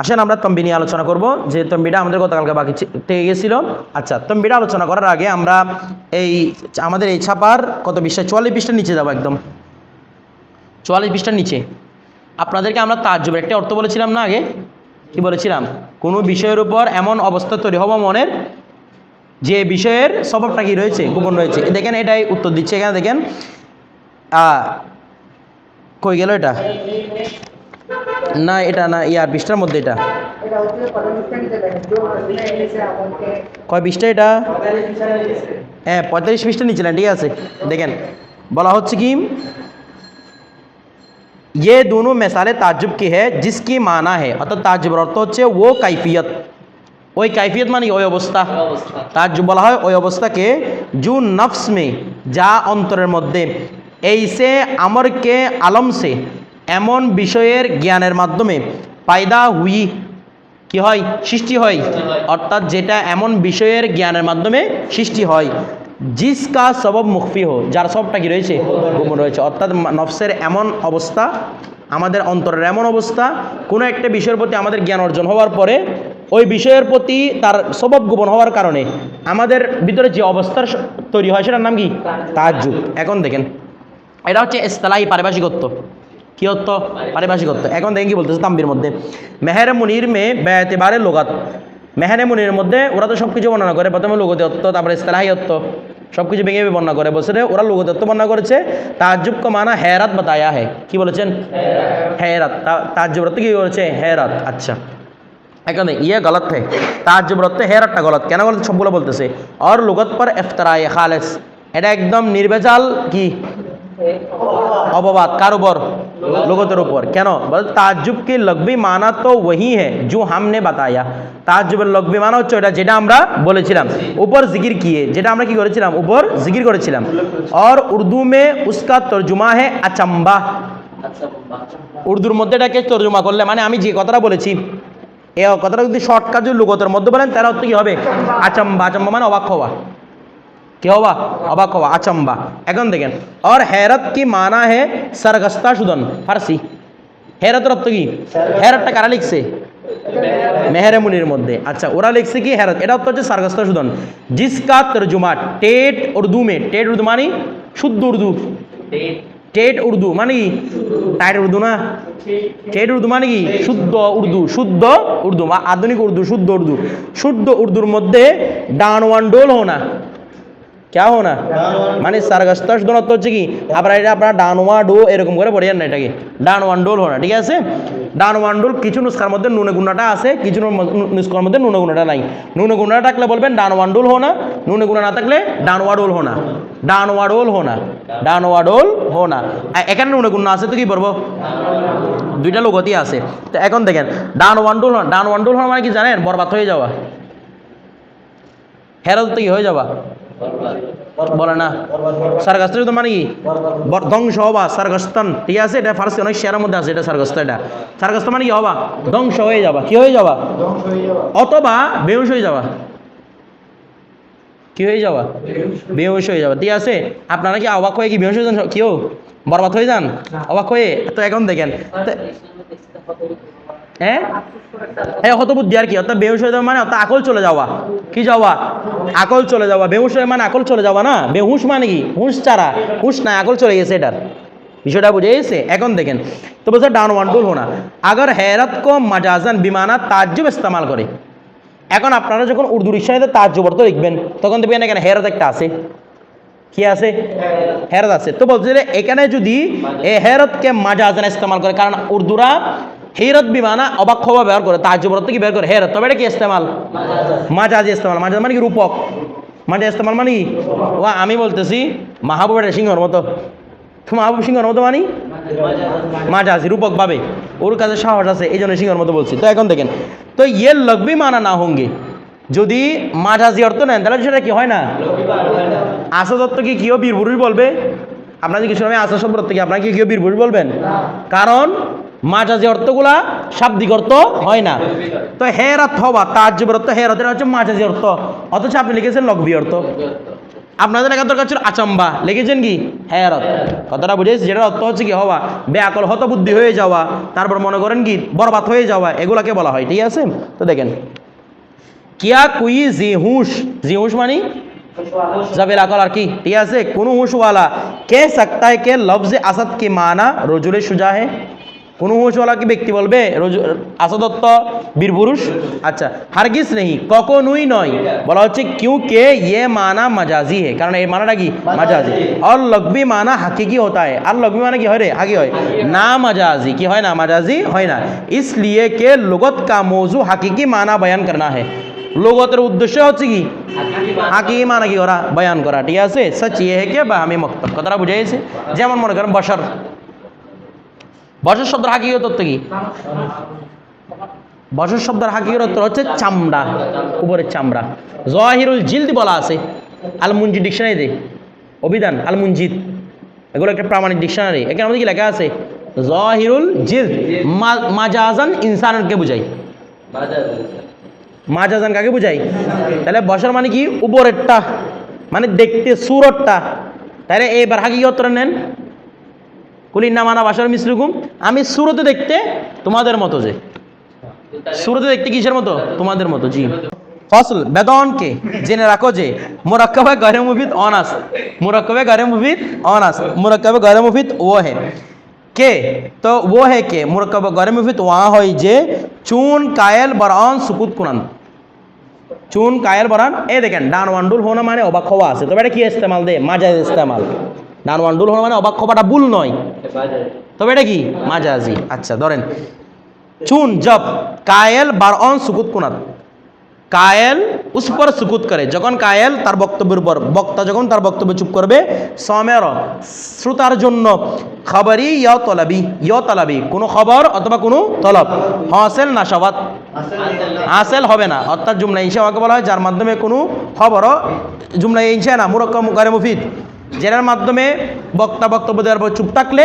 আসেন, আমরা তম্বি নিয়ে আলোচনা করব। যে তম্বিটা আমাদের গতকালকে বাকি থেকে গেছিল আচ্ছা তম্বিটা আলোচনা করার আগে আমরা এই, আমাদের এই ছাপার কত পৃষ্ঠা? চুয়াল্লিশ পৃষ্ঠার নিচে যাব একদম। চুয়াল্লিশ পৃষ্ঠার নিচে। আপনাদেরকে আমরা তাজ্জবের একটা অর্থ বলেছিলাম না আগে? কি বলেছিলাম? কোনো বিষয়ের উপর এমন অবস্থা তৈরি হওয়া মনের যে বিষয়ের স্বভাবটা কি রয়েছে? গোপন রয়েছে। দেখেন, এটাই উত্তর দিচ্ছে। এখানে দেখেন কই গেল এটা? না এটা না ইয়ার পৃষ্ঠার মধ্যে এটা এটা হচ্ছে পরমিশন নিতে দেখেন जो उसने इसे আমাকে কয় পৃষ্ঠা এটা হ্যাঁ পঁয়তাল্লিশ পৃষ্ঠা নিচে না ঠিক আছে দেখেন বলা হচ্ছে কি ये दोनों मिसालें ताज्जुब की है जिसकी माना है অর্থাৎ তাজ্জুবের অর্থ হচ্ছে ও কাইফিয়ত ওই কাইফিয়ত মানে কি? ওই অবস্থা তাজ্জুব বলা হয় ওই অবস্থাকে জু নফস মে যা অন্তরের মধ্যে এইসে আমরকে আলম সে এমন বিষয়ের জ্ঞানের মাধ্যমে পায়দা হুই কি হয়? সৃষ্টি হয়। অর্থাৎ যেটা এমন বিষয়ের জ্ঞানের মাধ্যমে সৃষ্টি হয়। জিসকা সবব মুখফি হো যার সবটা কি রয়েছে? গোপন রয়েছে। অর্থাৎ নফসের এমন অবস্থা, আমাদের অন্তরের এমন অবস্থা, কোনো একটা বিষয়ের প্রতি আমাদের জ্ঞান অর্জন হওয়ার পরে ওই বিষয়ের প্রতি তার স্বভাব গোপন হওয়ার কারণে আমাদের ভিতরে যে অবস্থার তৈরি হয় সেটার নাম কি? তাজ্জুব এখন দেখেন, এটা হচ্ছে ইস্তালাহি পারিভাষিকত্ব। কি অর্থ পারিভাষিকত্ব। এখন দেখেন কি বলতেছে তাম্বির মধ্যে। মেহের মুনির মে বেতেবারে লোগাত। মেহেরে মুনির মধ্যে ওরা তো সব কিছু বর্ণনা করে। প্রথমে লোগতি অর্থ তারপরে ইস্তালাহি অর্থ সব কিছু ভেঙে বর্ণনা করে। বলছে ওরা লোগতি অর্থ বর্ণনা করেছে, তাজ্জুব কা মানা হেরাত বাতায়া হে। কি বলেছেন? হেরাত। তাজ্জুব অর্থ কি বলেছে হেরাত। আচ্ছা। এখানে ইয়ে গলত হে। তাজ্জুব অর্থ হেরাতটা গলত। কেন গলত? সবগুলো বলতেছে। আর লোগত পর ইফতারায়ে খালেস। এটা একদম নির্বেজাল কি? অপবাদ কার উপর লোগতের উপর কেন বল তাজ্জুব কি লগবি মানা তো वही है जो हमने बताया তাজ্জুবের লগবি মানা হচ্ছে ওটা যেটা আমরা বলেছিলাম উপর জিকির কিয়ে যেটা আমরা কি করেছিলাম উপর জিকির করেছিলাম और উর্দু में उसका तर्जुमा है अचंबा উর্দুর মধ্যে এটাকে তর্জমা করলে মানে আমি যে কথাটা বলেছি এ কথাটা যদি শর্টকাট যদি লোগতের মধ্যে বলেন তাহলে অর্থ কি হবে আচম্বা আচম্বা মানে অবাক হওয়া কি হওয়া অবাক হওয়া আচম্বা এখন দেখেন और हैरत की माना है सरगस्ता शुदन ফার্সি হেরাতের অর্থ কি হেরাতটা কারা লিখছে মেহেরে মুনির মধ্যে আচ্ছা ওরা লিখছে কি হেরাত এটা অর্থ হচ্ছে সারগস্তা সুদন জিসকা তর্জুমা টেট উর্দু মে টেট উর্দু মানে শুদ্ধ উর্দু টেট উর্দু মানে কি টাইট উর্দু না টেট উর্দু মানে কি শুদ্ধ উর্দু শুদ্ধ উর্দু বা আধুনিক উর্দু শুদ্ধ উর্দু শুদ্ধ উর্দুর মধ্যে ডান ওয়ান ডোল হোনা ক্যা হোনা মানে সারগাস্তা শুধুমাত্র হচ্ছে কি আপনারা এটা আপনারা ডানওয়া ডো এরকম করে পড়ে যান না এটাকে ডান ওয়ান ডোল হোনা ঠিক আছে ডান ওয়ান ডোল কিছু নুস্খার মধ্যে নুনে গুণাটা আছে কিছু নু- নু- মধ্যে নুনে গুণাটা নাই নুনে গুণাটা থাকলে বলবেন ডান ওয়ান ডোল হোনা নুনে গুণা না থাকলে ডান ওয়া ডোল হোনা ডান ওয়া ডোল হোনা ডান ওয়া ডোল হোনা আ- এখানে নুনে গুণা আছে তো কি বলব দুইটা লোকতি আছে তো এখন দেখেন ডান ওয়ান ডোল ডান ওয়ান ডোল হোনা মানে কি জানেন বরবাদ হয়ে যাওয়া হেরাত তো কি হয়ে যাওয়া বলে না। সারগাস্ত তো মানে কি? ধ্বংস হবা সারগস্তন ঠিক আছে এটা ফার্সি অনেক শেয়ারের মধ্যে আছে এটা সারগস্ত এটা। সারগস্ত মানে কি হবা? ধ্বংস হয়ে যাবা। কি হয়ে যাবা? অথবা বেহুশ হয়ে যাওয়া কি হয়ে যাওয়া বেহুশ হয়ে যাওয়া ঠিক আছে আপনারা কি অবাক হয়ে কি বেহুশ হয়ে যান? কেউ বরবাদ হয়ে যান? অবাক হয়ে? তো এখন দেখেন হ্যাঁ হ্যাঁ হতবুদ্ধি আর কি, অর্থাৎ বেহুশ হয়ে যাওয়া মানে অর্থাৎ আকল চলে যাওয়া। কি যাওয়া? আকল চলে যাওয়া। বেহুশ হয়ে মানে আকল চলে যাওয়া না? বেহুশ মানে কি? হুঁশ ছাড়া। হুঁশ না আকল চলে গেছে এটার। বিষয়টা বুঝে গেছে? এখন দেখেন। তো বলছে, ডান ওয়ান টুল হোনা আগর হেরাত কো মাজাজান বিমানা তাজ্জুব ইস্তেমাল করে। এখন আপনারা যখন উর্দু রিক্সাতে তাজ্জুব অর্থ লিখবেন, তখন দেখবেন এখানে হেরাত একটা আছে। কি আছে? হেরাত আছে। তো বলছে এখানে যদি এ হেরতকে মাজাজান ইস্তেমাল করে, কারণ উর্দুরা হেরত বিমানা অবাক ব্যবহার করে তাজ্জুব অর্থ কি বের করে। হেরত তবে এটা কি ইস্তেমাল? মাজাজ ইস্তেমাল। মাজাজ মানে কি রূপক? মাজাজ ইস্তেমাল মানে কি? ও আমি বলতেছি, মাহবুবের সিংহর মতো। মাহবুব সিংহর মতো মানি? মাজাজি, রূপক ভাবে। ওর কাছে সাহস আছে, এই জন্য সিংহর মতো বলছি। তো এখন দেখেন, তো ইয়ে লগবি মানা না হোঙ্গে। যদি মাঝাজি অর্থ নেন, তাহলে সেটা কি হয় না? আসা দত্ত কি কেউ বীর পুরুষ বলবে? আপনার কি কিছু শব্দ থেকে আপনার কি কেউ বীর পুরুষ বলবেন? কারণ মাঝাজি অর্থগুলা শাব্দিক অর্থ হয় না তো হেরাত হবা তার অর্থ হেরাতের হচ্ছে মাঝাজি অর্থ অথচ আপনি লিখেছেন লগবি অর্থ আপনাদের লেখার দরকার ছিল আচম্বা লিখেছেন কি হ্যারত কথাটা বুঝেছি যেটা অর্থ হচ্ছে কি হওয়া বেআকল হত বুদ্ধি হয়ে যাওয়া তারপর মনে করেন কি বরবাদ হয়ে যাওয়া এগুলাকে বলা হয় ঠিক আছে তো দেখেন কিয়া কুই জি হুঁশ জি হুঁশ মানে जबेल अकल আর কি ঠিক আছে কোন হুঁশওয়ালা কে सकता है कि लफ्ज असद के माना रजुल शुजा है কোনো মহিষওয়ালা কি ব্যক্তি বলবে আসদত্ত বীরপুরুষ? আচ্ছা হারগিস নেই, কখনোই নয়। বলা হচ্ছে কিউ কে ইয়ে মানা মাজাজি হে। কারণ এই মানাটা কি? মাজাজি। আর লগবি মানা হাকিকি হতা হয় আর লগবি মানা কি হয় রে? হাকি হয়? না মাজাজি। কি হয় না? মাজাজি হয় না। ইসলিয়ে কে লগত কা মৌজু হাকিকি মানা বয়ান করনা হে? লগতের উদ্দেশ্য হচ্ছে কি? হাকি মানা কি করা? বয়ান করা। ঠিক আছে? সচ ইয়ে হে কে বা আমি মক্তব। কথাটা বুঝাইছে যেমন মনে করেন বসার বসর শব্দের হাকিগত অর্থ কি? বসর শব্দের হাকিগত অর্থ হচ্ছে চামড়া, উপরের চামড়া। জহিরুল জিলদি বলা আছে আল মুঞ্জিদ ডিকশনারিতে অভিধান আল মুঞ্জিদ এগুলো একটা প্রামাণিক ডিকশনারি। এখানে আমাদের কি লেখা আছে? জহিরুল জিল মাজাজান ইনসানকে বুঝাই। মাজাজান কাকে বুঝাই? তাহলে বসার মানে কি? উপরেরটা। মানে দেখতে সুরতটা। তাহলে এবার হাকিগতটা নেন। কুলিন না মানা বাসার মিসলুকুম আমি সুরতে দেখতে তোমাদের মতো যে সুরতে দেখতে কিসের মতো তোমাদের মতো জি ফসল বেদনকে জেনে রাখো যে মুরাক্কাবে গরে মুফিদ অনাস মুরাক্কাবে গরে মুফিদ অনাস মুরাক্কাবে গরে মুফিদ ও হে के तो वो है कि मुरकब गरमिफित वहाँ হয় যে চুন কায়েল বরান সুকুত কুনান চুন কায়েল বরান এই দেখেন ডান ওয়ান্ডুল হোনা মানে অবাক হওয়া আছে তবে এটা কি ইস্তেমাল দে মাজাজ ইস্তেমাল ডান ওয়ান্ডুল হোনা মানে অবাক হওয়াটা ভুল নয়। তবে এটা কি? মাজাজি। আচ্ছা ধরেন। চুন জব। কায়েল bar on সুকুত কুনাত। কায়েল উস পর সুকুত করে। যখন কায়েল তার বক্তব্যের উপর বক্তা যখন তার বক্তব্য চুপ করবে সমের শ্রোতার জন্য খবরই ইয় তলাবি ইয় তলাবি। কোনো খবর অথবা কোনো তলব। হাসেল না সবাত হাসেল হবে না। অর্থাৎ জুমলা ইনশা আমাকে বলা হয় যার মাধ্যমে কোনো খবরও জুমলা ইনশা না। মুরক্কম মুকারে মুফিদ। যেটার মাধ্যমে বক্তা বক্তব্য দেওয়ার পর চুপ থাকলে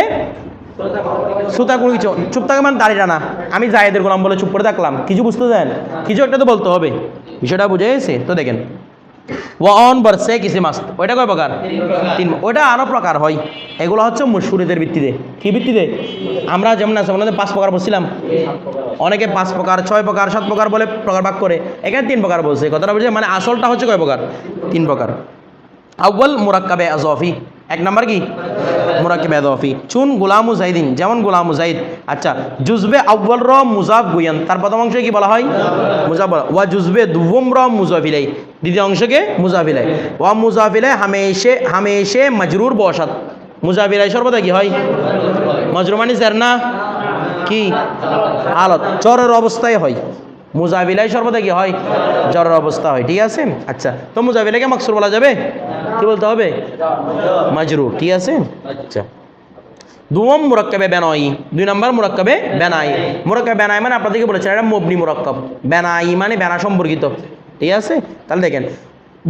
শ্রোতা কোনো কিছু, চুপ থাকে মানে দাঁড়িয়ে না আমি জায়েদের গোলাম বলে চুপ করে থাকলাম। কিছু বুঝতে দেন? কিছু একটা তো বলতে হবে। বিষয়টা বুঝে গেছে? তো দেখেন। ওয়ান বর্ষে কিসি মাস্ত? ওইটা কয় প্রকার? তিন ওইটা আরও প্রকার হয়। এগুলো হচ্ছে মুসুরিদের ভিত্তিতে। কি ভিত্তিতে? আমরা যেমন আছে, আমাদের পাঁচ প্রকার বলছিলাম। অনেকে পাঁচ প্রকার, ছয় প্রকার, সাত প্রকার বলে প্রকার ভাগ করে। এখানে তিন প্রকার বলছে। কথাটা বুঝে? মানে আসলটা হচ্ছে কয় প্রকার? তিন প্রকার। আউ্বাল মুরাক্কাবে আজফি এক নম্বর কি? মুরাক্কাবে আজফি চুন গুলামু জাইদিন যেমন গুলামু জাইদ আচ্ছা জুজবে আউ্বাল র মুজাফ গুয়ান। তার প্রথম অংশে কি বলা হয়? মুজাফ বলা ওয়া জুজবে দুবম র মুজাফিলাই। দ্বিতীয় অংশকে মুজাফিলাই। ওয়া মুজাফিলাই হামেশে হামেশে মজরুর বসাত। মুজাফিলাই সর্বদা কি হয়? মজরুমানি না? কি? হালত। চরের অবস্থায় হয়। মুজাবিলাই সর্বদা কি হয়? জ্বরের অবস্থা হয়, ঠিক আছে? আচ্ছা তো মুজাবিলাকে মাকসুর বলা যাবে? কি বলতে হবে? মাজরু ঠিক আছে? আচ্ছা। দুম মুরাক্কাবে বেনাই, দুই নম্বর মুরাক্কাবে বেনাই। মুরাক্কাবে বেনাই মানে আপনাদেরকে বলেছেন এটা মবনি মুরাক্কাব। বেনাই মানে বেনা সম্পর্কিত, ঠিক আছে? তাহলে দেখেন,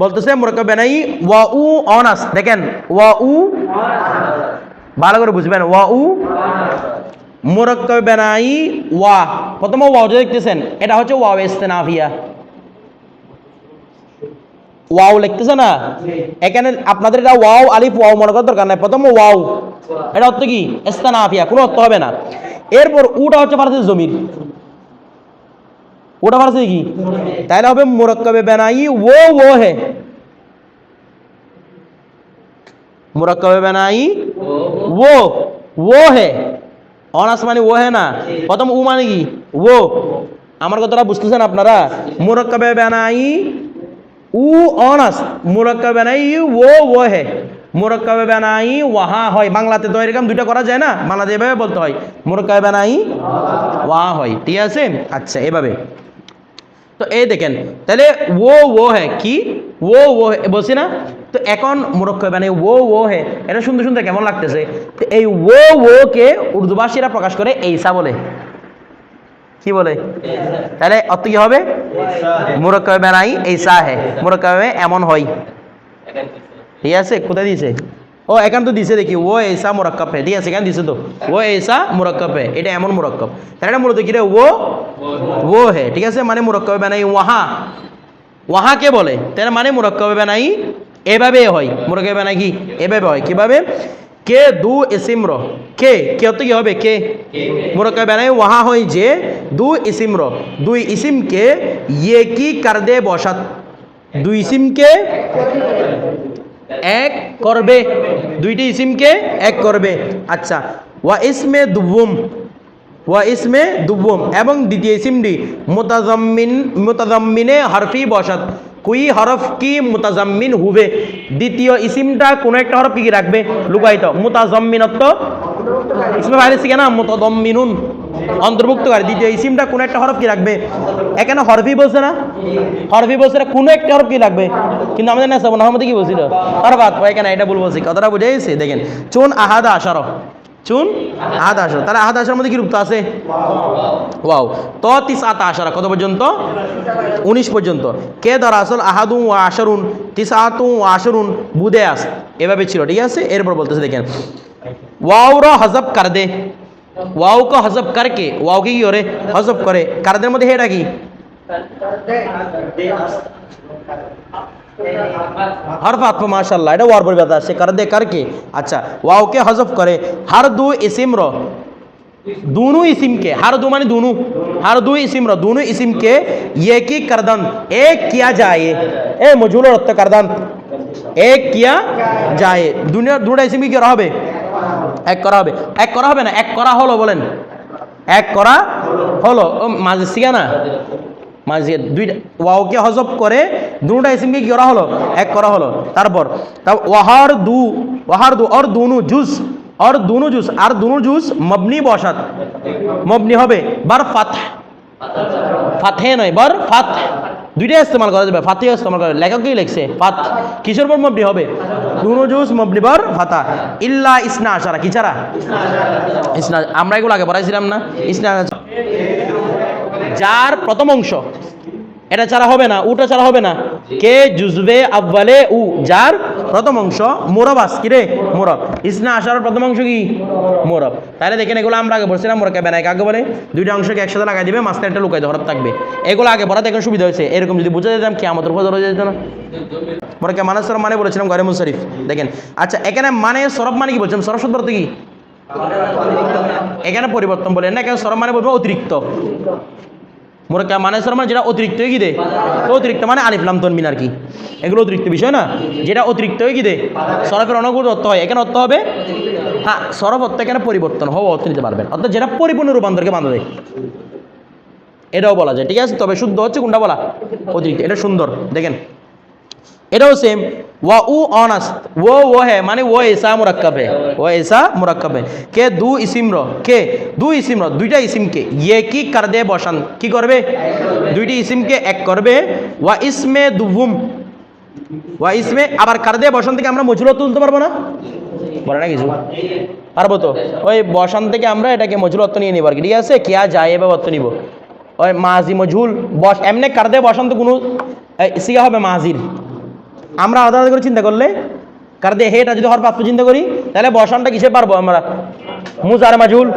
বলতেছে মুরাক্কাব বেনাই ওয়া উ অনাস, দেখেন ওয়া উ ভালো করে বুঝবেন ওয়া উ মুরক্কব বেনাই ওয়া। প্রথমে ওয়াও যে দেখতেছেন এটা হচ্ছে ওয়াও ইস্তেনাফিয়া। ওয়াও লিখতেছে না? এখানে আপনাদের এটা ওয়াও আলিফ ওয়াও মনে করার দরকার নাই। প্রথম ওয়াও। এটা অর্থ কি? ইস্তেনাফিয়া কোনো অর্থ হবে না। এরপর উটা হচ্ছে ফারসি জমির। ওটা ফারসি কি? তাহলে হবে মুরক্কবে বেনাই ও ও হে মুরক্কবে বেনাই ও ও হে অনাস মানে ও হে না? প্রথম উ মানে কি? ও। আমার কথাটা বুঝতেছেন আপনারা? মুরক্কাবে বেনাই উ অনাস। মুরক্কাবে বেনাই ও ও, হে। মুরক্কাবে বেনাই ওয়াহা হয়। বাংলাতে তো এরকম দুইটা করা যায় না? বাংলাতে এভাবে বলতে হয়। মুরক্কাবে বেনাই ওয়াহা হয়। ঠিক আছে? আচ্ছা এভাবে। তো এই দেখেন, তাহলে ও ও, হে কি? ও ও বলছি না? তো এখন মুরক্ষ মানে ও ও হে, এটা সুন্দর সুন্দর কেমন লাগতেছে? তো এই ও ও কে উর্দুভাষীরা প্রকাশ করে? এইসা বলে। কি বলে? তাহলে অত কি হবে? মুরক্কবে বেনাই এইসা হে। মুরক্কবে এমন হয়। ঠিক আছে? কোথায় দিয়েছে? ও, এখান তো দিছে দেখি। ও এইসা মুরক্কব হে। ঠিক আছে, এখানে দিছে তো। ও এইসা মুরক্কব হে। এটা এমন মুরক্কব। তাহলে এটা মূলত কি রে? ও ও হে। ঠিক আছে? মানে মুরক্কবে বেনাই ওয়াহা। ওয়াহাকে বলে? তাহলে মানে মুরক্কবে বেনাই এভাবে হয়। মোরা কেবে নাকি এভাবে হয়। কীভাবে? কে দু ইসিমর। কে? কে হতে কি হবে? কে? মোরা কেবে নাই ওহা হয় যে দু ইসিমর। দুই ইসিমকে ইয়ে কি কর দে বসাত? দুই ইসিমকে এক করবে। দুইটি ইসিমকে এক করবে। আচ্ছা। ওয়া ইসমে দুবুম। ওয়া ইসমে দুবুম। এবং দ্বিতীয় ইসিমটি মুতাজাম্মিন মুতাজাম্মিনে হরফি বসাত। কুই হরফ কি মুতাজাম্মিন হুবে? দ্বিতীয় ইসিমটা কোনো একটা হরফ কি কি রাখবে? লুকাইত মুতাজাম্মিনত্ব। ইসমে বাইরে শিখে না? মুতাজাম্মিনুন। অন্তর্ভুক্তকারী দ্বিতীয় ইসিমটা কোনো একটা হরফ কি রাখবে? এখানে হরফি বলছে না? হরফি বলছে না, কোনো একটা হরফ কি রাখবে? কিন্তু আমাদের না সাবন আহমদ কি বলছিল? হরফাত এখানে এটা ভুল বলছি। কথাটা বুঝে দেখেন। চুন আহাদা আশার চুন? আহাদ আসর তাহলে আহাদ আসার মধ্যে কি রূপতা আছে? ওয়াও। ত তিস আত আশারা। কত পর্যন্ত? উনিশ পর্যন্ত। কে ধরা আসল? আহাদু ও আশারুন। তিস আহাতু ও আশরুন। বুদে আস। এভাবে ছিল, ঠিক আছে? এরপর বলতেছে, দেখেন। ওয়াও র হজব কার দে? ওয়াও ক হজব করকে ওয়াও কে কি করে? হজব করে। কারদের মধ্যে হেটা কি? हरफ आत्मा माशाल्लाह এটা ওয়ার পরিবর্তন আসছে कर दे करके अच्छा वाव के हजफ करे हर दो इसिम रो दोनों इसिम के हर दो माने दोनों हर दो इसिम रो दोनों इसिम के ये की करदन एक किया जाए ए मजूल और उत्तर करदन এক কিয়া যায় দুনিয়া দুটা ইসিম কি করা হবে এক করা হবে এক করা হবে না এক করা হলো বলেন এক করা হলো ও মাঝে শিখা না মাঝে দুইটা ওয়াওকে হজব করে দুটা ইসিমকে কি করা হলো? এক করা হলো। তারপর তা ওয়াহার দু ওয়াহার দু আর দুনু জুস আর দুনু জুস, আর দুনু জুস মবনি বসাত। মবনি হবে, বার ফাত ফাথে নয়, বার ফাত দুইটা ইস্তেমাল করা যাবে ফাতে ইস্তেমাল করা যাবে। লেখক কি লিখছে, ফাত। কিসের পর মবনি হবে? দুনু জুস, মবনি, বার ফাতা ইল্লা ইসনা আশারা, কি ছাড়া? ইসনা, আমরা এগুলো আগে পড়াইছিলাম না। ইসনা যার প্রথম অংশ এটা ছাড়া হবে না উটা ছাড়া হবে না। কে জুজবে আব্বালে উ যার প্রথম অংশ? মোরব আস কি রে মোরব। ইসনা আসার প্রথম অংশ কি? মোরব। তাহলে দেখেন এগুলো আমরা আগে বলছিলাম মোরকে বেনায় কাকে বলে? দুইটা অংশকে একসাথে লাগাই দিবে মাঝখানে একটা লুকাই হরফ থাকবে। এগুলো আগে পড়া দেখেন সুবিধা হয়েছে। এরকম যদি বুঝে যেতাম কি আমাদের উপর হয়ে যেত না। মোরকে মানে সরব মানে বলেছিলাম ঘরে মুশারিফ। দেখেন আচ্ছা এখানে মানে সরব মানে কি বলছিলাম সরব শব্দ কি? এখানে পরিবর্তন বলে না এখানে সরব মানে বলব অতিরিক্ত। মোরকা মানে মানে যেটা অতিরিক্ত হয়ে কি দে। অতিরিক্ত মানে আলিফলাম তনমিন আর কি। এগুলো অতিরিক্ত বিষয় না? যেটা অতিরিক্ত হয়ে কি দে সরফের অনগুলো অর্থ হয়। এখানে অর্থ হবে হ্যাঁ সরফ অর্থ এখানে পরিবর্তন, হওয়া অর্থ নিতে পারবেন। অর্থাৎ যেটা পরিপূর্ণ রূপান্তরকে বাঁধা দেয় এটাও বলা যায়, ঠিক আছে? তবে শুদ্ধ হচ্ছে কোনটা বলা? অতিরিক্ত, এটা সুন্দর। দেখেন এটাও সেম ওয়া উ অনাস ও ও, হে মানে ও, এসা, মুরাক্কাব। হে ও, এসা, মুরাক্কাব। হে কে, দু ইসিম র, কে, দু ইসিম র, দুইটা ইসিমকে ইয়ে কি কার দে বসান, কি করবে? দুইটি ইসিমকে এক করবে। ওয়া ইসমে দুভুম ওয়া ইসমে, আবার কার দে বসান থেকে আমরা মজুরও তুলতে পারব না? বলে না কিছু? পারব তো। ওই বসান থেকে আমরা এটাকে মজুর অর্থ নিয়ে নিব আর কি। ঠিক আছে? কেয়া যায় এবার অর্থ নিব। ওই মাজি মজুল, বস, এমনি কার দে বসান তো কোনো সিগা হবে মাজির আমরা আলাদা করে চিন্তা করলে কার দিয়ে হেটা যদি হর পাত্র চিন্তা করি, তাহলে বসানটা কিসে পারব আমরা? মুজার মাজুল।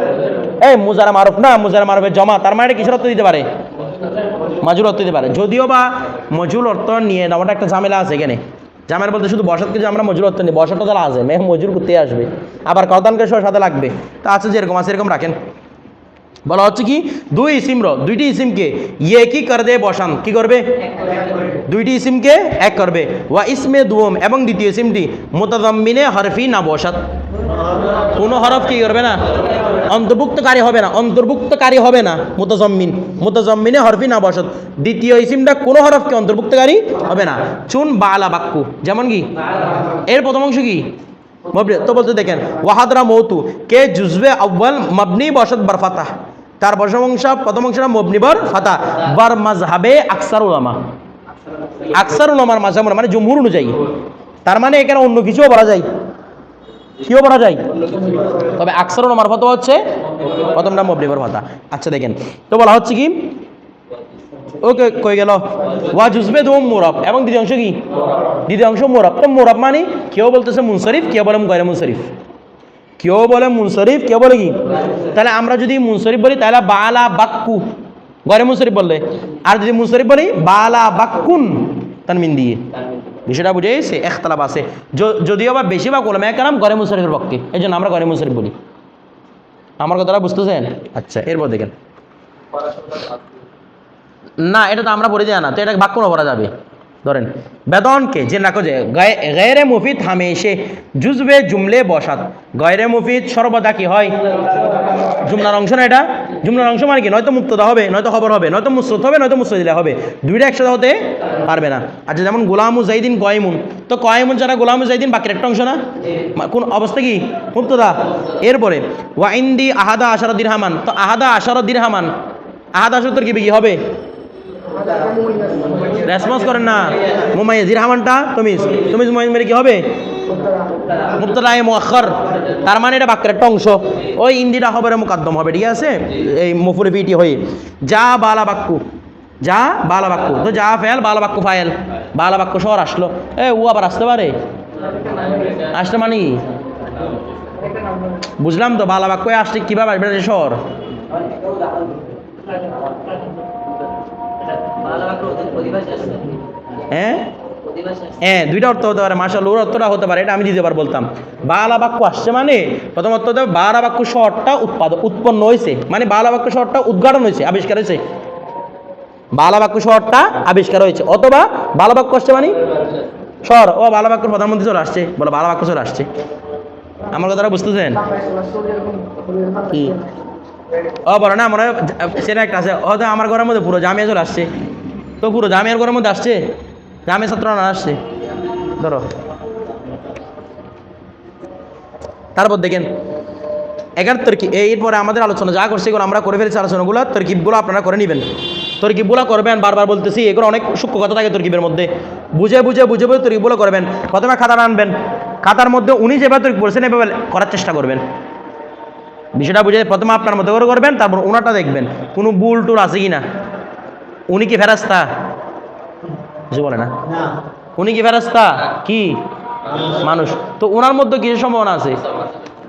এই মুজার মারুফ না, মুজার মারুফের জমা, তার মানে কিসের অর্থ দিতে পারে? মাজুল অর্থ দিতে পারে। যদিও বা মজুল অর্থ নিয়ে নেওয়াটা একটা ঝামেলা আছে এখানে। ঝামেলা বলতে শুধু বসাতকে যে আমরা মজুর অর্থ নিই বসাটা তাহলে আসবে মেহ মজুর করতে আসবে। আবার কদানকে সাথে লাগবে। তা আছে যেরকম, আছে এরকম রাখেন। বলা হচ্ছে কি, দুই ইসিমর, দুইটি ইসিমকে ইয়ে কি কর দে বসান? কি করবে? দুইটি ইসিমকে এক করবে। ওয়া ইসমে দুম এবং দ্বিতীয় ইসিমটি মোতাজাম্মিনে হরফি না বসাত কোনো হরফ কি করবে না? অন্তর্ভুক্তকারী হবে না, অন্তর্ভুক্তকারী হবে না মোতাজম্মিন মোতাজম্মিনে হরফি না বসত দ্বিতীয় ইসিমটা কোনো হরফকে অন্তর্ভুক্তকারী হবে না। চুন বালা বাক্কু যেমন কি? এর প্রথম অংশ কি? তো বলতে দেখেন, ওয়াহাদরা মৌতু, কে জুজবে আব্বাল মবনি বসত বরফাতা তার প্রথম অংশ প্রথম অংশটা মবনি বর ফাতা। বার মাজহাবে আকসার উলামা। আকসার উলামার মাঝাব মানে জমহুর অনুযায়ী। তার মানে এখানে অন্য কিছুও বলা যায়। কিও বলা যায়? তবে আকসার উলামার ফতোয়া হচ্ছে প্রথমটা মবনি বর ফাতা। আচ্ছা দেখেন। তো বলা হচ্ছে কি? ওকে, কই গেল? ওয়া জুজবে দোম মোরব। এবং দ্বিতীয় অংশ কি? দ্বিতীয় অংশ মোরব। তো মোরব মানে কেউ বলতেছে মুনসরিফ কেউ বলে গয়রে মুনসরিফ। কেউ বলে মুনসরিফ, কেউ বলে কি? তাহলে আমরা যদি মুনসরিফ বলি, তাহলে বালা বাক্কু। গরে মুনসরিফ বললে। আর যদি মুনসরিফ বলি, বালা বাক্কুন তানমিন দিয়ে। বিষয়টা বুঝে গেছে? একতলাপ আছে। যদিও বা বেশিরভাগ ওলামা কালাম গরে মুশারিফের পক্ষে। এই জন্য আমরা গরে মুশারিফ বলি। আমার কথাটা বুঝতেছেন? আচ্ছা এরপর দেখেন। না, এটা তো আমরা পড়ে যায় না। তো এটা বাক্য পড়া যাবে। ধরেন বেদনকে যে না যে গায়রে মুফিদ হামেশে জুজবে জুমলে বসাত। গায়রে মুফিদ সর্বদা কি হয়? জুমলার অংশ না এটা? জুমলার অংশ মানে কি? নয়তো মুক্তদা হবে, নয়তো খবর হবে, নয়তো মুসরত হবে, নয়তো মুসরদিলা হবে। দুইটা একসাথে হতে পারবে না। আচ্ছা যেমন গোলাম উজাইদিন কয়েমুন। তো কয়েমুন যারা গোলামুজাইদিন বাকির একটা অংশ না? কোন অবস্থা কি? মুক্তদা। এরপরে ওয়াইন্দি আহাদা আশারদ্দিন হামান তো আহাদা আশারদ্দিন হামান আহাদা সত্তর কি হবে? রেসপন্স করেন না। মুমাইয়া, জিরহামানটা তুমিস তুমিস মুমাইজ মেরে কি হবে? মুক্তদায় মুআক্ষর তার মানে এটা বাক্যের একটা অংশ। ওই ইন্দিরা খবরে মুকাদ্দম হবে, ঠিক আছে? এই মুফুরিফিটি হয়ে। যা বালা বাক্যু। যা বালা বাক্যু। তো যা ফেল, বালা বাক্যু ফায়েল বালা বাক্য শহর আসলো। এ ও আবার আসতে পারে? আসতে মানে? বুঝলাম তো, বালা বাক্য আসলে কীভাবে আসবে শহর? হ্যাঁ? হ্যাঁ দুইটা অর্থ হতে পারে মার্শাল ওর অর্থটা হতে পারে, এটা আমি দিতে পার বলতাম। বালা বাক্য আসছে মানে প্রথম অর্থ হতে বালা বাক্য শহরটা উৎপাদন উৎপন্ন হয়েছে। মানে বালা বাক্য শহরটা উদ্ঘাটন হয়েছে, আবিষ্কার হয়েছে। বালা বাক্য শহরটা আবিষ্কার হয়েছে, অথবা বালা বাক্য আসছে মানে? শহর। ও, বালা বাক্যর প্রধানমন্ত্রী চলে আসছে। বলো, বালা বাক্য চলে আসছে। আমার কথাটা বুঝতেছেন? ও, বলো না, মনে হয় সেটা একটা আছে। হয়তো আমার ঘরের মধ্যে পুরো জামিয়া চলে আসছে। তো পুরো জামিয়ার ঘরের মধ্যে আসছে। জামিয়া ছাত্র না, আসছে। ধরো। তারপর দেখেন, এগারো তরকিব এরপরে আমাদের আলোচনা যা করছে এগুলো আমরা করে ফেলেছি আলোচনাগুলো, তরকিবগুলো আপনারা করে নেবেন। তরকিবগুলো করবেন, বারবার বলতেছি, এগুলো অনেক সূক্ষ্ম কথা থাকে তরকিবের মধ্যে। বুঝে বুঝে বুঝে বুঝে তরকিবগুলো করবেন। প্রথমে খাতা আনবেন। খাতার মধ্যে উনি যেভাবে তরকিব বলছেন এভাবে করার চেষ্টা করবেন। বিষয়টা বুঝে প্রথমে আপনার মতো করে করবেন, তারপর ওনাটা দেখবেন। কোনো বুল টুল আছে কি না উনি কি ফেরাস্তা কিছু বলে না। উনি কি ফেরাস্তা কি? মানুষ। তো ওনার মধ্যে কিছু সম্ভাবনা আছে?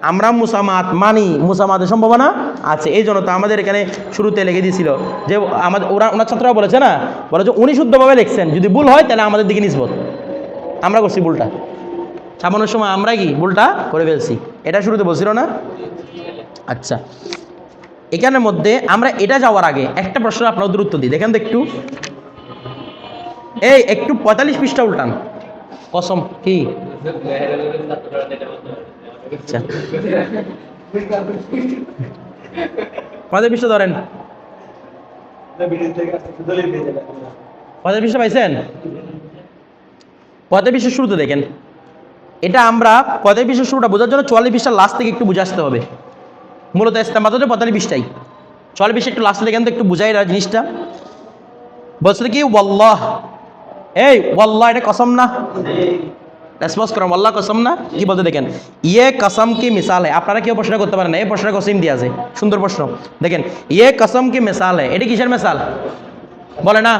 আমরা মুসামাত মানি মুসামাতের সম্ভাবনা আছে। এই জন্য তো আমাদের এখানে শুরুতে লেগে দিয়েছিল যে আমাদের ওরা ওনার ছাত্ররা বলেছে না? বলে যে উনি শুদ্ধভাবে লিখছেন। যদি ভুল হয় তাহলে আমাদের দিকে নিসবত। আমরা করছি ভুলটা। ছাপানোর সময় আমরা কি ভুলটা করে ফেলছি। এটা শুরুতে বলছিল না? আচ্ছা। এখানের মধ্যে আমরা এটা যাওয়ার আগে একটা প্রশ্ন আপনার উত্তর দিই। দেখেন তো একটু। এই, একটু পঁয়তাল্লিশ পৃষ্ঠা উল্টান। কসম, কি? আচ্ছা। পঁয়তাল্লিশ পৃষ্ঠা ধরেন। পঁয়তাল্লিশ পৃষ্ঠা পাইছেন? পঁয়তাল্লিশ পৃষ্ঠার শুরুতে দেখেন। এটা আমরা পঁয়তাল্লিশ পৃষ্ঠার শুরুটা বোঝার জন্য চুয়াল্লিশ পৃষ্ঠার লাস্ট থেকে একটু বুঝে আসতে হবে। মূলত ইস্তেমাত হচ্ছে পঁয়তাল্লিশ পৃষ্ঠাই চুয়াল্লিশ পৃষ্ঠা একটু লাস্টে দেখেন তো একটু বুঝাই না জিনিসটা। বলছে কি ওয়াল্লাহ। এই, ওয়াল্লাহ, এটা কসম না? রেসপন্স করেন ওয়াল্লাহ, কসম না? কি বলতে দেখেন ইয়ে কসম কি মিসাল? है আপনারা কেউ প্রশ্ন করতে পারেন না, এই প্রশ্নের কসম দিয়ে আছে, সুন্দর প্রশ্ন। দেখেন ইয়ে কসম কি মিসাল? है এটা কিসের মিসাল? বলে না,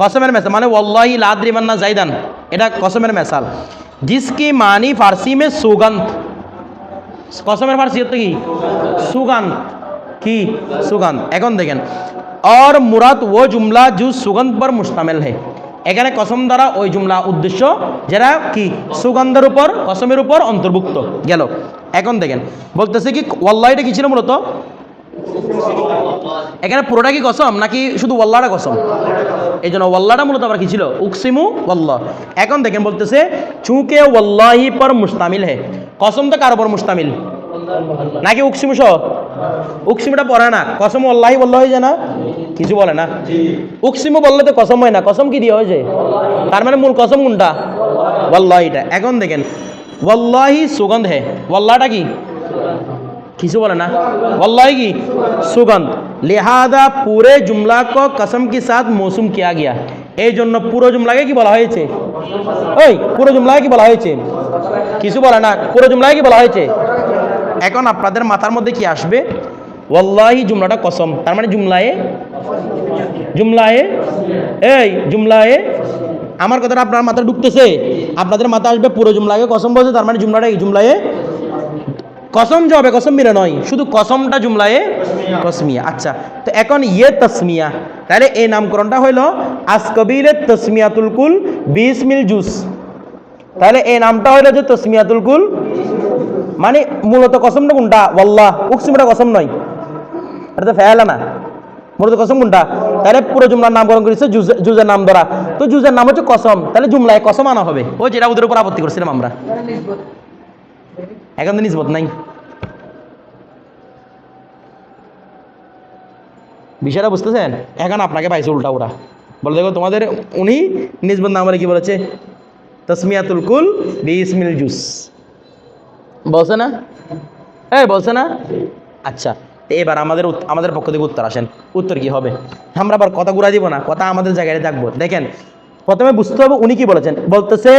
কসমের মেসাল মানে ওয়াল্লাহি লাদ্রি মান্না জাইদান, এটা কসমের মেসাল। জিসকি মানি ফার্সি মে সুগন্ধ। কসমের ফার্সি হচ্ছে কি? সুগান্ত কি? সুগান্ত এখন দেখেন আর মুরাদ ও জুমলা জু সুগন্ধ পর মুস্তামেল হে। এখানে কসম দ্বারা ওই জুমলা উদ্দেশ্য যারা কি? সুগন্ধের উপর, কসমের উপর অন্তর্ভুক্ত। গেল। এখন দেখেন, বলতেছে কি, ওয়াল্লাহ এটা কি ছিল মূলত? এখানে পুরোটা কি কসম? নাকি শুধু ওয়াল্লাহটা কসম? এই জন্য ওয়াল্লাহটা মূলত আবার কি ছিল? উকসিমু ওয়াল্লাহ। এখন দেখেন বলতেছে, চুঁকে ওয়াল্লাহি পর মুস্তামিল হে। কসম তো কার উপর মুস্তামিল নাকি উকসিমু সহ? উকসিমুটা পড়ে না। কসম ওল্লাহি বল্লাহ হয়ে যায় না? কিছু বলে না। উকসিমু বললে তো কসম হয় না। কসম কি দিয়ে হয়েছে তার মানে মূল কসম কোনটা? ওয়াল্লাহিটা। এখন দেখেন, ওয়াল্লাহি সুগন্ধ হে। ওয়াল্লাহটা কি? কিছু বলে না वल्लाही की सुगंध लिहाजा पूरे जुमला को कसम के साथ मौसुम किया गया এই জন্য পুরো জুমলাকে কি বলা হয়েছে ওই পুরো জুমলাকে কি বলা হয়েছে কিছু বলে না পুরো জুমলাকে কি বলা হয়েছে এখন আপনাদের মাথার মধ্যে কি আসবে ওয়াল্লাহি জুমলাটা কসম তার মানে জুমলায়ে জুমলায়ে এই জুমলায়ে আমার কথাটা আপনার মাথায় ঢুকতেছে আপনাদের মাথা আসবে পুরো জুমলাকে কসম বলছে তার মানে জুমলাটা এই জুমলায়ে কসম হবে কসম মিলে নয়, শুধু কসমটা জুমলায়ে কসমিয়া আচ্ছা তো এখন ইয়ে তসমিয়া। তাহলে এই নামকরণটা হইল আসকবিলে তসমিয়াতুল কুল বিশ মিল জুস। তাহলে এই নামটা হইল যে তসমিয়াতুল কুল মানে মূলত কসমটা কোনটা? ওয়াল্লাহ, উকসিমটা কসম নয়। এটা তো ফেলা না। মূলত কসম কোনটা? তাহলে পুরো জুমলার নামকরণ করেছে জুজে- জুজের নাম ধরা। তো জুজের নাম হচ্ছে কসম। তাহলে জুমলায় কসম আনা হবে। ও যেটা ওদের উপর আপত্তি করছিলাম আমরা। এখানে নিসবত তো নিজবত নাই বিষয়টা বুঝতেছেন এখন আপনাকে পাইছে উল্টা ওরা বলে দেখো, তোমাদের উনি নিজবত নাম বলে কি বলেছে? তসমিয়াতুল কুল বিসমিল জুস। বলছে না? এই, বলছে না? আচ্ছা এবার আমাদের আমাদের পক্ষ থেকে উত্তর আসেন। উত্তর কি হবে? আমরা আবার কথা ঘুরা দিব না, কথা আমাদের জায়গায় থাকব দেখেন, প্রথমে বুঝতে হবে উনি কি বলেছেন। বলতেছে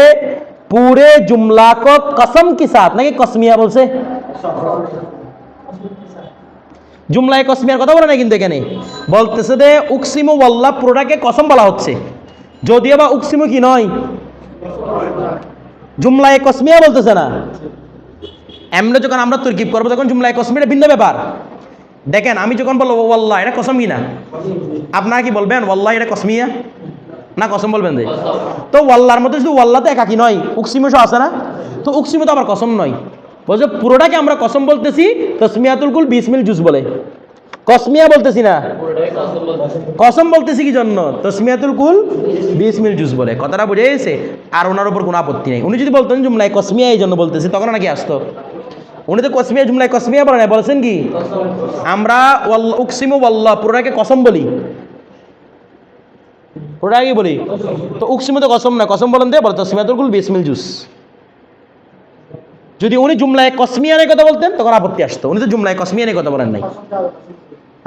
পুরে জুমলা কো কসম কি সাথ নাকি কসমিয়া বলছে জুমলায় কসমিয়ার কথা বলে না কিন্তু এখানে বলতেছে যে উকসিমু ওয়াল্লাহ পুরোটাকে কসম বলা হচ্ছে যদিও বা উকসিমু কি নয় জুমলায় কসমিয়া বলতেছে না এমনি যখন আমরা তরকিব করব তখন জুমলায় কসমিটা ভিন্ন ব্যাপার দেখেন আমি যখন বলব ওয়াল্লাহ এটা কসম কি না আপনারা কি বলবেন ওয়াল্লাহ এটা কসমিয়া না কসম বলবেন যে? তো ওয়াল্লার মধ্যে শুধু ওয়াল্লাহ তো একাকি নয় উকসিমুসও আছে না? তো উকসিমু তো আবার কসম নয়। বলছে পুরোটাকে আমরা কসম বলতেছি তসমিয়াতুল কুল বিশ মিল জুস বলে। কসমিয়া বলতেছি না। কসম বলতেছি। কি জন্য? তসমিয়াতুল কুল বিশ মিল জুস বলে। কথাটা বুঝে গেছে? আর ওনার উপর কোনো আপত্তি নেই। উনি যদি বলতেন জুমলায় কসমিয়া এই জন্য বলতেছি তখন নাকি আসতো। উনি তো কসমিয়া জুমলায় কসমিয়া বলে না বলেছেন কি? আমরা ওয়াল্লা উকসিমু ওয়াল্লাহ পুরোটাকে কসম বলি। পুরোটাকে কি বলি। তো উকসিমু তো কসম না, কসম বলেন দে, বলে তসমিয়াতুল কুল বিসমিল জুস। যদি উনি জুমলায় কসমিয়া নিয়ে কথা বলতেন, তখন আপত্তি আসতো। উনি তো জুমলায় কসমিয়া নিয়ে কথা বলেন নাই।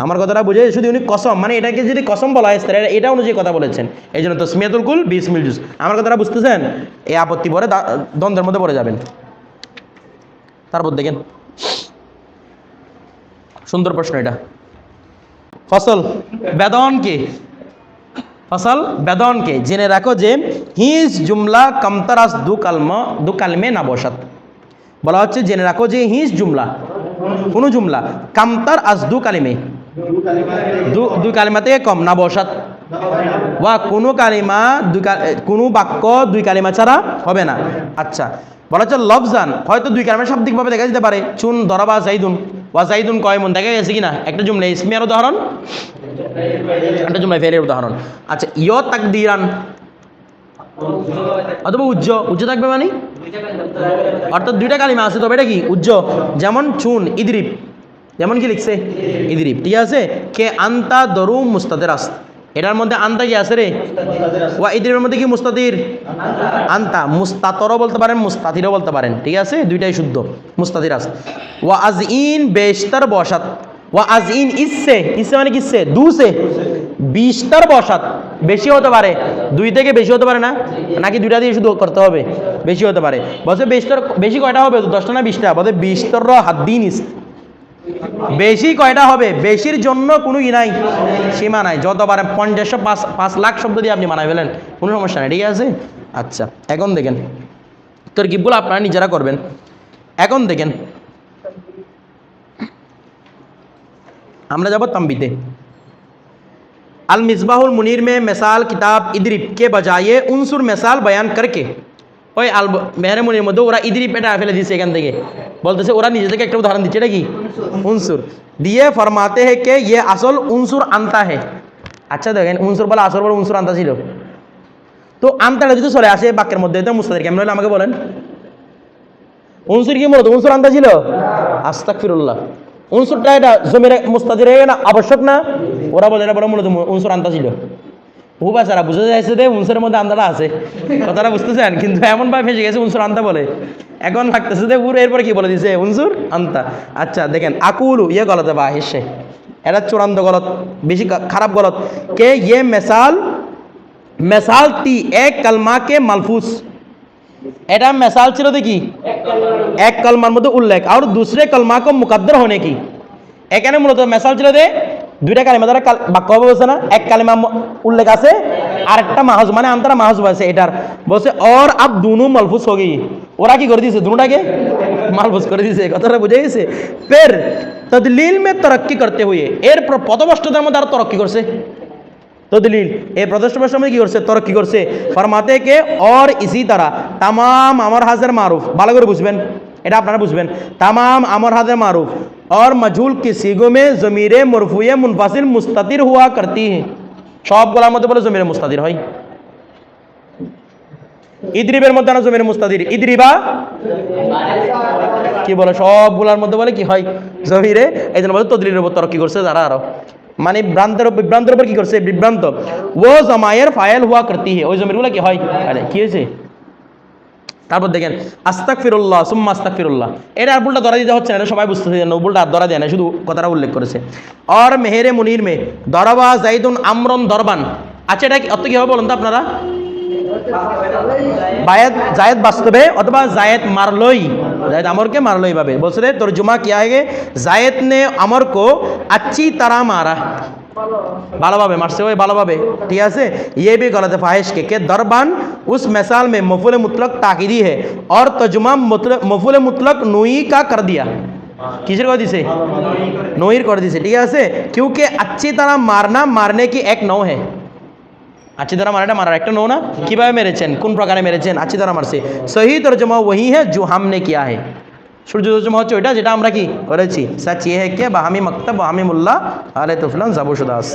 আমার কথাটা বুঝে শুধু উনি কসম মানে এটাকে যদি কসম বলা হয় এটা অনুযায়ী কথা বলেছেন। এই জন্য তো স্মিয়াতুল কুল বিশ মিল জুস। আমার কথাটা বুঝতেছেন? এই আপত্তি পরে দ্বন্দ্বের মধ্যে পড়ে যাবেন। তারপর দেখেন। সুন্দর প্রশ্ন এটা। ফসল বেদন কে? ফসল বেদনকে। জেনে রাখো যে হিজ জুমলা কমতারাস দু কালম, দু কালমে না বসাত বলা হচ্ছে, জেনে রাখো যে হিজ জুমলা, কোনো জুমলা কামতার আজ দু কালিমে। দু দুই কালিমা থেকে কম না বসাত ওয়া কোনো কালিমা দুই কোনো বাক্য দুই কালিমা ছাড়া হবে না। আচ্ছা বলা হচ্ছে, লফজান, হয়তো দুই কালিমা শাব্দিকভাবে দেখা যেতে পারে। চুন, দরবা, জাইদুন। ওয়া কয়মুন দেখা গেছে কিনা? একটা জুমলা ইসমিয়ার উদাহরণ। একটা জুমলা ফেরের উদাহরণ। আচ্ছা ইয় তাকদিরান। অথবা উজ্জ। উজ্জ থাকবে মানে? অর্থাৎ দুইটা কালিমা আছে, তবে এটা কি? উজ্জ। যেমন চুন ইদরিপ যেমন কি লিখছে? ইদরিপ ঠিক আছে? কে আন্তা দরু মুস্তাদের আস এটার মধ্যে আন্তা কি আছে রে? ওয়া ইদরিপের মধ্যে কি মুস্তাদির আন্তা। মুস্তাতরও বলতে পারেন, মুস্তাতিরও বলতে পারেন। ঠিক আছে? দুইটাই শুদ্ধ। মুস্তাদির আছে। ওয়া আজ ইন বেশতার বসাত ওয়া আজ ইন ইসে ইসে মানে কিসে দুসে। বিশটার বসাত বেশি হতে পারে। দুই থেকে বেশি হতে পারে না? নাকি দুইটা দিয়ে শুধু করতে হবে? বেশি হতে পারে। বলছে বেশটার বেশি কয়টা হবে? দশটা না বিশটা? বলছে বিশটার হাত দিন ইস বেশি কয়টা হবে? বেশির জন্য কোনো ই নাই, সীমা নাই। যত পারেন পঞ্চাশশো পাঁচ পাঁচ লাখ শব্দ দিয়ে আপনি মানায় ফেলেন, কোনো সমস্যা নাই, ঠিক আছে? আচ্ছা এখন দেখেন, তোর গিফগুলো আপনারা নিজেরা করবেন। এখন দেখেন, আমরা যাব তাম্বিতে। আল মিসবাহুল মুনির মে মেসাল কিতাব ইদরিপ কে বাজাইয়ে উনসুর মেসাল বয়ান করকে। ওই আল মেহরে মুনির মধ্যে ওরা ইদরিব পেটা ফেলে দিচ্ছে এখান থেকে। বলতেছে, ওরা নিজে থেকে একটা উদাহরণ দিচ্ছে, এটা কি? উনসুর। দিয়ে ফরমাতে হে কে ইয়ে আসল উনসুর আনতা হে। আচ্ছা দেখেন, উনসুর বলে আসল বলে উনসুর আনতা ছিল। তো আনতাটা যদি চলে আসে বাক্যের মধ্যে তো মুস্তাদের কেমন হলে আমাকে বলেন? উনসুর কি মূলত? উনসুর আনতা ছিল? আস্তাক ফিরুল্লাহ উনসুরটা এটা জমির মুস্তাদির না, আবশ্যক না? ওরা বলে এটা বলে মূলত উনসুর আনতা ছিল। ও বাচ্চারা, বুঝতে চাইছে যে উনসুরের মধ্যে আন্দাটা আছে। কথাটা বুঝতেছেন? কিন্তু এমন ভাবে ফেসে গেছে, উনসুর আনতা বলে। এখন লাগতেছে যে পুরো এরপরে কি বলে দিছে? উনসুর আনতা। আচ্ছা দেখেন, আকুলু ইয়ে গলতে বা, হেসে। এটা চূড়ান্ত গলত, বেশি খারাপ গলত। কে ইয়ে মেসাল মেসাল তি এক কালমা কে, মালফুস। এটা মেসাল ছিল দেখি এক কলমার মধ্যে উল্লেখ। আর দুসরে কলমা কো মুকদ্দর হনে কি এখানে মূলত মেসাল ছিল যে দুইটা কালিমা দ্বারা বাক্য হবে বলছে না? এক কালিমা উল্লেখ আছে আর একটা মাহজ মানে আন্তরা মাহজ আছে এটার। বলছে, অর আপ দুনু মালফুস হয়ে গিয়ে ওরা কি করে দিয়েছে দুটাকে? মালফুস করে দিয়েছে কথাটা বুঝে গেছে? ফের, তদলিল মে তরক্কি করতে হয়ে। এর পদবষ্টতার মধ্যে আর তরক্কি করছে। তদলিল এই প্রদর্শনের মধ্যে কি করছে? তরক্কি করছে। ফরমাতে কে, অর ইসি তারা তামাম আমার হাজার মারুফ। ভালো করে বুঝবেন। এটা আপনারা বুঝবেন। তামাম আমার হাজার মারুফ। और मजहूल के सीगों में ज़मीर मरफूए मुनफासिल मुस्तातिर हुआ करती है সবগুলোর মধ্যে বলে জমির মুস্তাদির হয় ইদ্রিবের মধ্যে না জমির মুস্তাদির ইদ্রিবা কি বলে সবগুলোর মধ্যে বলে কি হয় জমিরে এই জন্য বলে তদলিলের উপর তরক্কি করছে যারা আরো মানে ভ্রান্তের উপর- বিভ্রান্তের উপর কি করছে বিভ্রান্ত ও জমায়ের ফায়েল হুয়া করতি হে ওই জমিরগুলো কি হয় আরে কি হয়েছে তারপর দেখেন আস্তাক ফিরুল্লাহ সুম্মা আস্তাক ফিরুল্লাহ এটা আর ভুলটা ধরা দিতে হচ্ছে না এটা সবাই বুঝতেছে না ভুলটা আর ধরা দেয় না শুধু কথাটা উল্লেখ করেছে আর মেহেরে মুনির মে দরবা জাইদুন আমরন দরবান আচ্ছা এটা কি- অর্থ কি হবে বলুন তো আপনারা বায়াত জায়েদ বাস্তবে অথবা জায়েদ মারলই জায়েদ আমরকে মারলই ভাবে বলছে রে তর্জুমা কিয়া है कि জায়েদ ने अमर को अच्छी तरह मारा भालोभावे मारसे हुए भालोभावे ठीक है ये भी गलत फाहिश के के दरबान उस मिसाल में मफुल मुतलक ताकिदी है और तजुमा मफुल मुतलक नुई का कर दिया किसर कर दी से कर दी ठीक है क्योंकि अच्छी तरह मारना मारने की एक नौ है अच्छी तरह मारा मारा एक नो ना कि भाई मेरे चैन कौन प्रकार मेरे चैन अच्छी तरह मार से सही तर्जुमा वही है जो हमने किया है সূর্য সূর্যোদয় হচ্ছে ওইটা যেটা আমরা কি করেছি? সাচিয়ে কে বাহামি মক্তা, বাহামি মোল্লা, আলে তুফলান জাবুসুদাস